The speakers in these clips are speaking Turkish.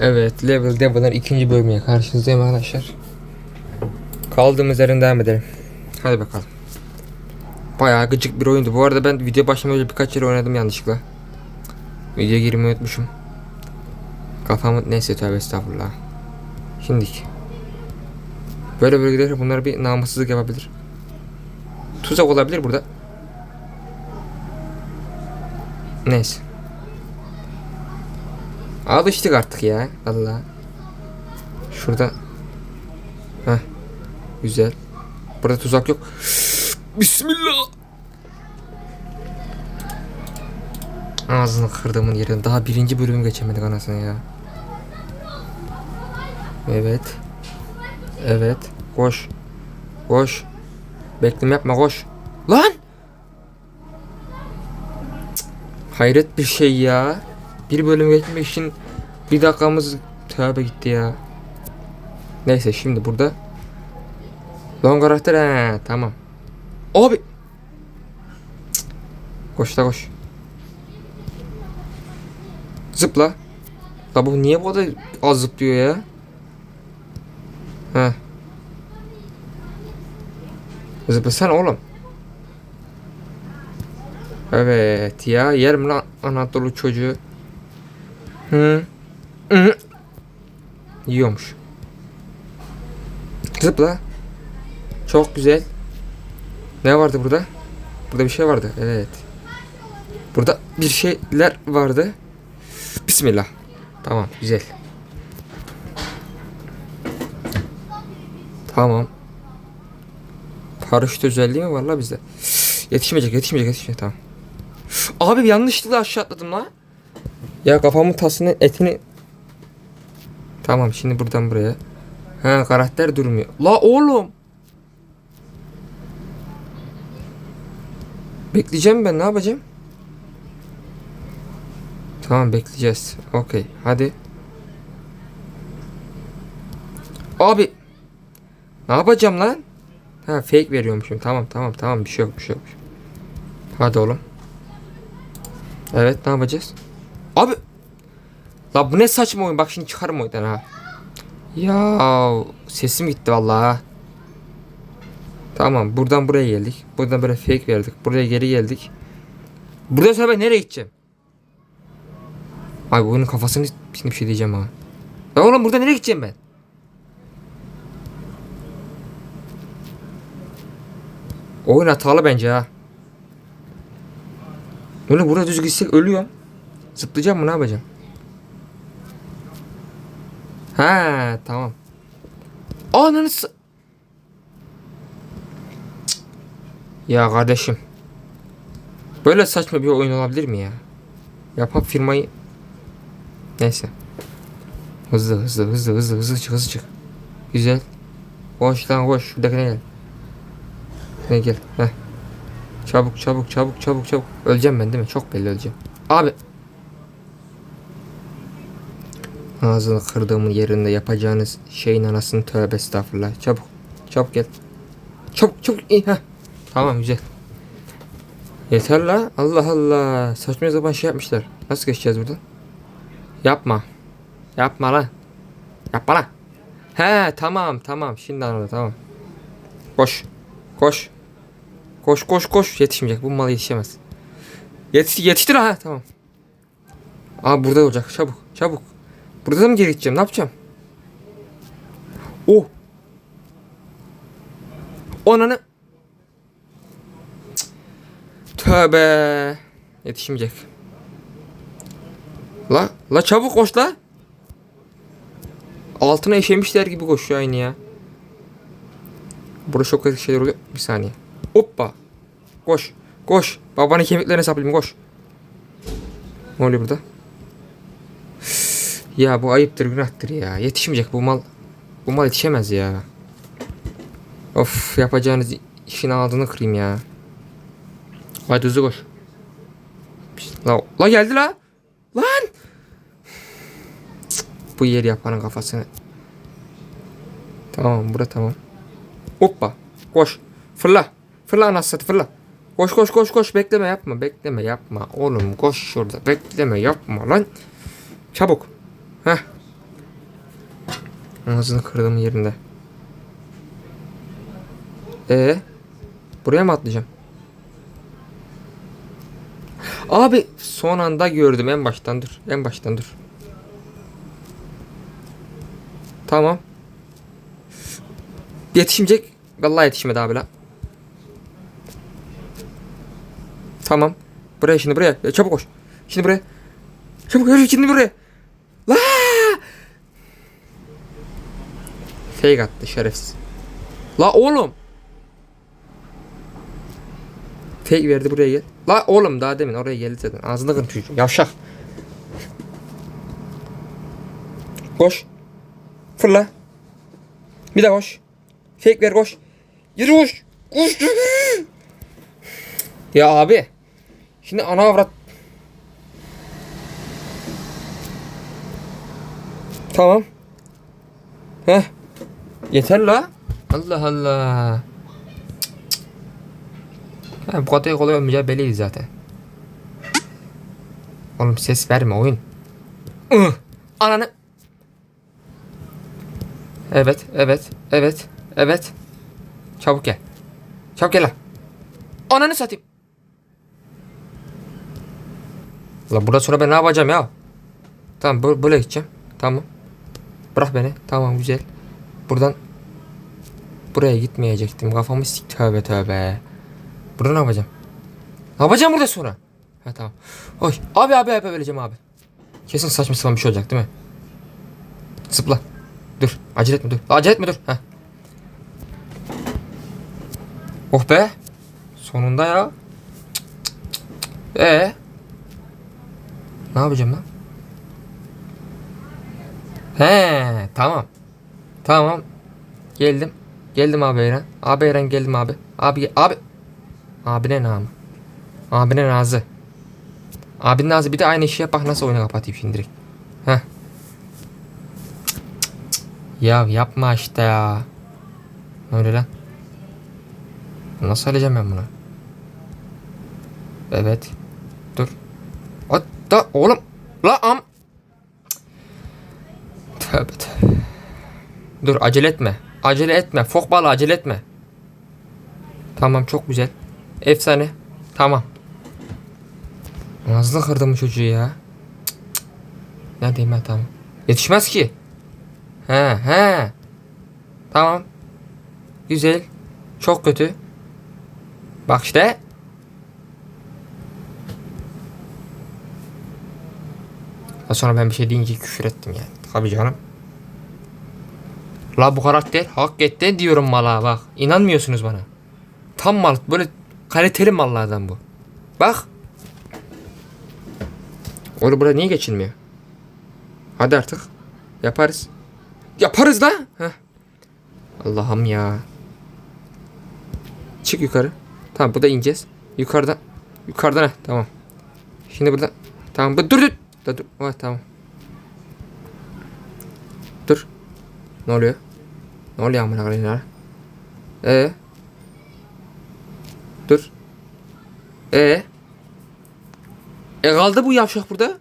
Evet, Level Devil'ın ikinci bölümüne karşınızdayım arkadaşlar. Kaldığımız yerden devam edelim. Hadi bakalım. Bayağı gıcık bir oyundu. Bu arada ben video başlamadan birkaç yere oynadım yanlışlıkla. Videoya girmeyi unutmuşum. Kafamı neyse tövbe estağfurullah. Şimdik. Böyle bölgelerde bunlar bir namussuzluk yapabilir. Tuzak olabilir burada. Neyse. Alıştık artık ya. Allah. Şurada. Heh. Güzel. Burada tuzak yok. Bismillah. Ağzını kırdığımın yerine daha birinci bölümü geçemedik anasını ya. Evet. Evet. Koş. Koş. Bekleme yapma koş. Lan! Cık, Hayret bir şey ya. Bir bölüm geçmek için bir dakikamız tövbe gitti ya. Neyse şimdi burada. Long karakter he tamam. Abi. Koş da koş. Zıpla. La bu niye bu kadar az zıplıyor ya? Heh. Zıplasana oğlum. Evet ya yerim lan Anadolu çocuğu. Hı. Hı. Yiyormuş. Zıpla. Çok güzel. Ne vardı burada? Burada bir şey vardı. Evet. Burada bir şeyler vardı. Bismillah. Tamam güzel. Tamam. Paraşüt özelliği mi var la bizde? Yetişmeyecek, yetişmeyecek, yetişmeyecek. Tamam. Abi yanlışlıkla aşağı atladım la. Ya kafamın tasını etini... Tamam şimdi buradan buraya. Ha karakter durmuyor. La oğlum. Bekleyeceğim ben ne yapacağım? Tamam bekleyeceğiz. Okey hadi. Abi. Ne yapacağım lan? Ha fake veriyormuşum. Tamam tamam tamam bir şey yok bir şey yok. Hadi oğlum. Evet ne yapacağız? Abi. La bu ne saçma oyun bak şimdi çıkarım oyundan ha. Ya sesim gitti vallahi. Tamam buradan buraya geldik. Buradan böyle fake verdik. Buraya geri geldik. Burada sonra ben nereye gideceğim? Ay bu kafasını şimdi bir şey diyeceğim ha. Ya oğlum burada nereye gideceğim ben? Oyun hatalı bence ha. Öyle burada düz gitsek ölüyorum. Zıplayacağım mı ne yapacağım? Ha tamam. Ananı s-. Ya kardeşim. Böyle saçma bir oyun olabilir mi ya? Yapan firmayı Neyse. Hızlı hızlı hızlı hızlı hızlı çık hızlı çık. Güzel. Koş lan koş. Şuradakine gel. Ne gel. Heh. Çabuk çabuk çabuk çabuk çabuk. Öleceğim ben değil mi? Çok belli öleceğim. Abi. Ağzını kırdığımın yerinde yapacağınız şeyin anasını tövbe estağfurullah. Çabuk. Çabuk gel. Çabuk çabuk. İyi heh. Tamam güzel. Yeter la. Allah Allah. Saçma sapan şey yapmışlar. Nasıl geçeceğiz buradan? Yapma. Yapma lan. Yapma lan. He tamam tamam. Şimdi anladım tamam. Koş. Koş. Koş koş koş. Yetişmeyecek. Bu mal yetişemez. Yetiş, yetiştir ha. Tamam. Aa burada olacak. Çabuk. Çabuk. Burada da mı geri gideceğim? Ne yapacağım? Oh. Onanı. Tövbe. Yetişmeyecek. La, la çabuk koş la. Altına eşemişler gibi koşuyor aynı ya. Burada çok kötü şeyler oluyor. Bir saniye. Hoppa. Koş. Koş. Babanın kemiklerine saplayayım koş. Ne oluyor burada? Ya bu ayıptır günahtır ya. Yetişmeyecek bu mal. Bu mal yetişemez ya. Of yapacağınız işin ağzını kırayım ya. Hadi hızlı koş. La, la geldi la. Lan. Bu yer yapanın kafasını. Tamam bura tamam. Hoppa. Koş. Fırla. Fırla anasını fırla. Koş koş koş koş bekleme yapma bekleme yapma oğlum koş şurada bekleme yapma lan. Çabuk. Heh. Ağzını kırdığım yerinde. E buraya mı atlayacağım? Abi son anda gördüm en baştan dur. En baştan dur. Tamam. Yetişmeyecek. Vallahi yetişmedi abi la. Tamam. Buraya şimdi buraya. Ya, çabuk koş. Şimdi buraya. Çabuk yürü şimdi buraya. La! Fake attı şerefsiz. La oğlum. Fake verdi buraya gel. La oğlum daha demin oraya geldi zaten. Ağzını kırın çocuğum. Yavşak. Koş. Fırla. Bir daha koş. Fake ver koş. Yürü koş. Koş. Ya abi. Şimdi ana avrat. Tamam. Heh. Yeter la. Allah Allah. Ha, bu kadar kolay olmayacağı belliydi zaten. Oğlum ses verme oyun. Ih, Ananı. Evet, evet, evet, evet. Çabuk gel. Çabuk gel lan. Ananı satayım. La burada sonra ben ne yapacağım ya? Tamam böyle gideceğim. Tamam. Bırak beni. Tamam güzel. Buradan buraya gitmeyecektim. Kafamı sik tövbe tövbe. Burada ne yapacağım? Ne yapacağım burada sonra? Ha tamam. Oy abi abi abi öleceğim abi. Kesin saçma sapan bir şey olacak değil mi? Zıpla. Dur. Acele etme dur. Acele etme dur. Heh. Oh be. Sonunda ya. Ee. Ne yapacağım lan? He, tamam. Tamam. Geldim. Geldim abi Eren. Abi Eren geldim abi. Abi abi. Abine namı. Abine nazı. Abinin nazı bir de aynı işi yap bak nasıl oyunu kapatayım şimdi direkt. Heh. Ya yapma işte ya. Öyle lan? Nasıl alacağım ben bunu? Evet. Dur. Hatta oğlum. La am. Tövbe tövbe. Dur acele etme. Acele etme. Fok balı acele etme. Tamam çok güzel. Efsane. Tamam. Nazlı kırdım bu çocuğu ya. Cık, cık. Ne diyeyim ben tamam. Yetişmez ki. He he. Tamam. Güzel. Çok kötü. Bak işte. Daha sonra ben bir şey deyince küfür ettim yani. Tabii canım. La bu karakter hakikaten diyorum mala bak. İnanmıyorsunuz bana. Tam mal böyle kaliteli mallardan bu. Bak. Oğlum burada niye geçilmiyor? Hadi artık. Yaparız. Yaparız da. Heh. Allah'ım ya. Çık yukarı. Tamam burada ineceğiz. Yukarıda. Yukarıda ne? Tamam. Şimdi burada. Tamam bu dur dur. Dur dur. Oh, tamam. Dur. Ne oluyor? Ne oluyor amına koyayım ya? Ee? Dur. Ee? E kaldı bu yavşak burada.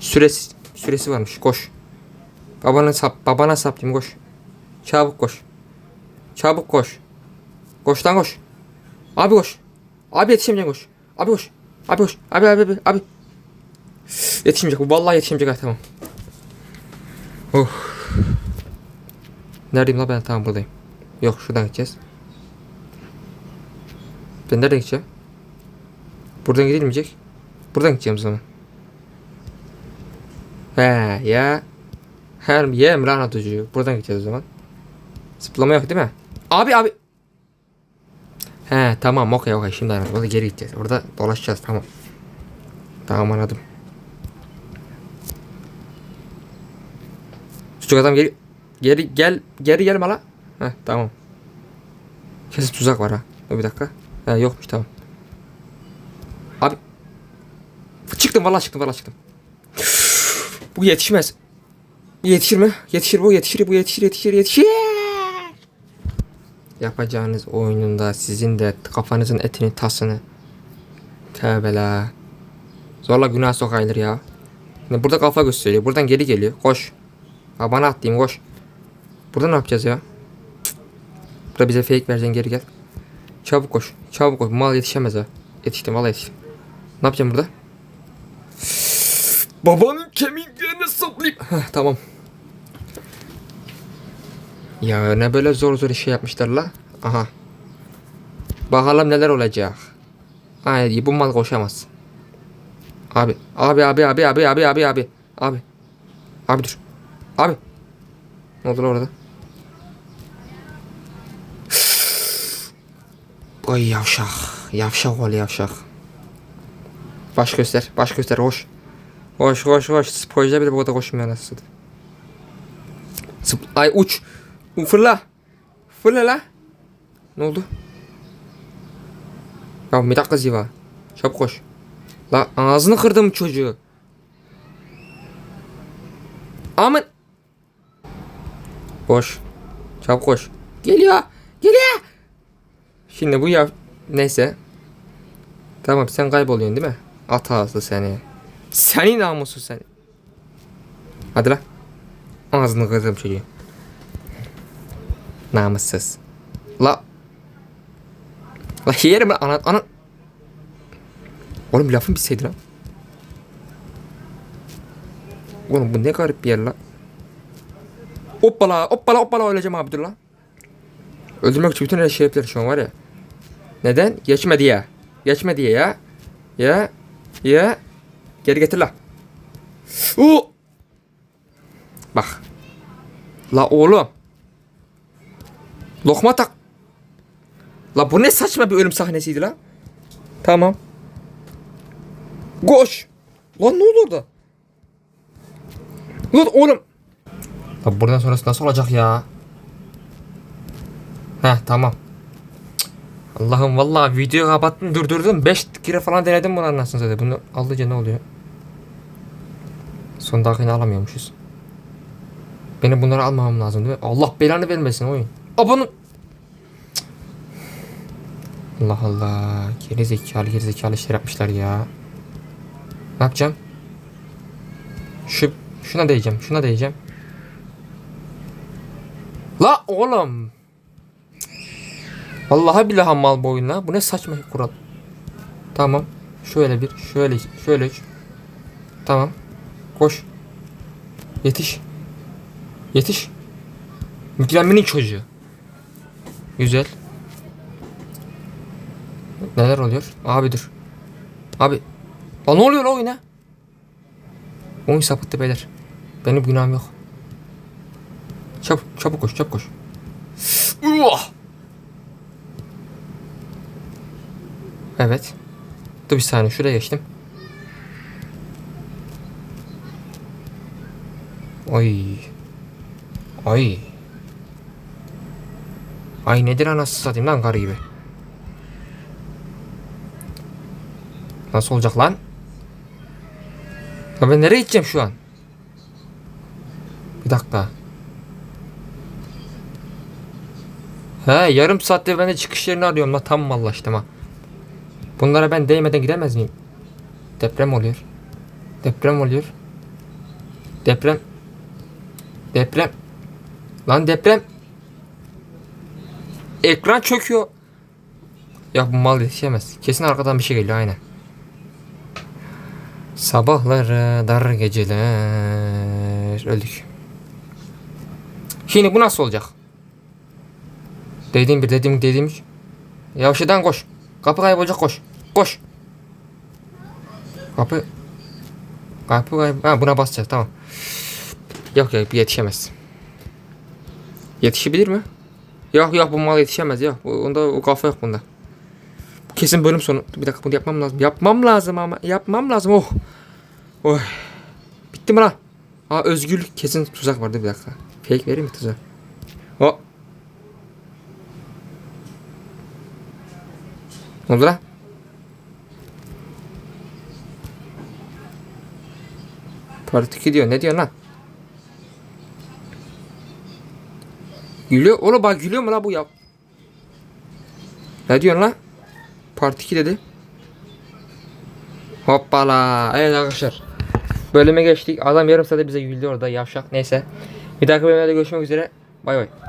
Süresi süresi varmış. Koş. Babana sap babana saplayayım koş. Çabuk koş. Çabuk koş. Koş lan koş. Abi koş. Abi yetişemeyecek koş. Abi koş. Abi koş. Abi abi abi. abi. Yetişmeyecek. Vallahi yetişmeyecek. Ha, tamam. Oh. Neredeyim la ben? Tamam buradayım. Yok şuradan gideceğiz. Ben nereye gideceğim? Buradan gidilmeyecek. Buradan gideceğim zaman. He ya. Her yem lan atıcı. Buradan gideceğiz o zaman. Zıplama yok değil mi? Abi abi. He tamam okey okey şimdi anladım. Orada geri gideceğiz. Orada dolaşacağız tamam. Tamam anladım. Çocuk adam geri geri gel geri gelme la. Heh tamam. Kesin tuzak var ha. Dur bir dakika. He yokmuş tamam. Abi. Çıktım vallahi çıktım vallahi çıktım. Bu yetişmez. Yetişir mi? Yetişir bu yetişir bu yetişir yetişir yetişir. Yapacağınız oyununda sizin de kafanızın etini tasını. Tövbe la. Zorla günah sokaylar ya. Burada kafa gösteriyor. Buradan geri geliyor. Koş. Ha bana at koş. Burada ne yapacağız ya? Burada bize fake vereceksin geri gel. Çabuk koş. Çabuk koş. Mal yetişemez ha. Yetiştim valla yetiştim. Ne yapacağım burada? Babanın kemiklerine saplayıp. Heh, tamam. Ya ne böyle zor zor şey yapmışlar la. Aha. Bakalım neler olacak. Ay bu mal koşamaz. Abi, abi, abi, abi, abi, abi, abi, abi. Abi. Abi dur. Abi. Ne oldu orada? Oy yavşak. Yavşak ol yavşak. Baş göster. Baş göster. Koş. Koş koş koş. Sporcular bile bu kadar koşmuyor nasıl Ay uç. Fırla. Fırla la. Ne oldu? Ya bir dakika Ziva. Çabuk koş. La ağzını kırdım çocuğu. Aman. Koş. Çabuk koş. Geliyor. Geliyor. Şimdi bu ya neyse. Tamam sen kayboluyorsun değil mi? At ağızlı seni. Seni namusu seni. Hadi lan. Ağzını kırdım çocuğu. Namussuz. La. La yerim lan ana ana. Oğlum lafın bitseydi lan. Oğlum bu ne garip bir yer lan. Hoppala hoppala hoppala öleceğim abi dur lan. Öldürmek için bütün her şey yaptılar şu an var ya. Neden? Geçme diye. Geçme diye ya. Ya. Ya. Geri getir la. Oo. Bak. La oğlum. Lokma tak. La bu ne saçma bir ölüm sahnesiydi la. Tamam. Koş. Lan ne oldu orada? Lan oğlum. La buradan sonrası nasıl olacak ya? Heh tamam. Allah'ım vallahi videoyu kapattım durdurdum. 5 kere falan denedim bunu anlatsın zaten. Bunu aldıca ne oluyor? Son dakikini alamıyormuşuz. Benim bunları almamam lazım değil mi? Allah belanı vermesin oyun. Abanın. Allah Allah. Geri zekalı geri zekalı işler yapmışlar ya. Ne yapacağım? Şu şuna değeceğim. Şuna değeceğim. La oğlum. Vallahi billahi mal bu. Bu ne saçma kural. Tamam. Şöyle bir, şöyle, şöyle. Tamam. Koş. Yetiş. Yetiş. Mükremin çocuğu. Güzel. Neler oluyor? Abi dur. Abi. Lan ne oluyor oyuna? Oyun sapıttı beyler. Benim günahım yok. Çabuk, çabuk koş, çabuk koş. Uah! Evet. Dur bir saniye şuraya geçtim. Ay. Ay. Ay nedir anasını satayım lan karı gibi. Nasıl olacak lan? Ya ben nereye gideceğim şu an? Bir dakika. He yarım saattir ben de çıkış yerini arıyorum la tam mallaştım ha. Bunlara ben değmeden gidemez miyim? Deprem oluyor. Deprem oluyor. Deprem. Deprem. Lan deprem. Ekran çöküyor. Ya bu mal yetişemez. Kesin arkadan bir şey geliyor aynen. Sabahları dar geceler öldük. Şimdi bu nasıl olacak? Dediğim bir dediğim dediğim üç. Yavşadan koş. Kapı kaybolacak koş. Koş. Kapı. Kapı kaybol. Ha buna basacağız tamam. Yok yok yetişemez. Yetişebilir mi? Yok yok bu mal yetişemez ya. Onda o kafa yok bunda. Kesin bölüm sonu. Bir dakika bunu yapmam lazım. Yapmam lazım ama. Yapmam lazım. Oh. Oh. Bitti mi lan? Aa özgürlük kesin tuzak vardı bir dakika. Fake vereyim mi tuzak? O. Ne oldu lan? Part 2 diyor. Ne diyor lan? Gülüyor. Oğlum bak gülüyor mu lan bu ya? Ne diyorsun lan? Part 2 dedi. Hoppala. Evet arkadaşlar. Bölüme geçtik. Adam yarım saatte bize güldü orada yavşak. Neyse. Bir dahaki bölümlerde görüşmek üzere. Bay bay.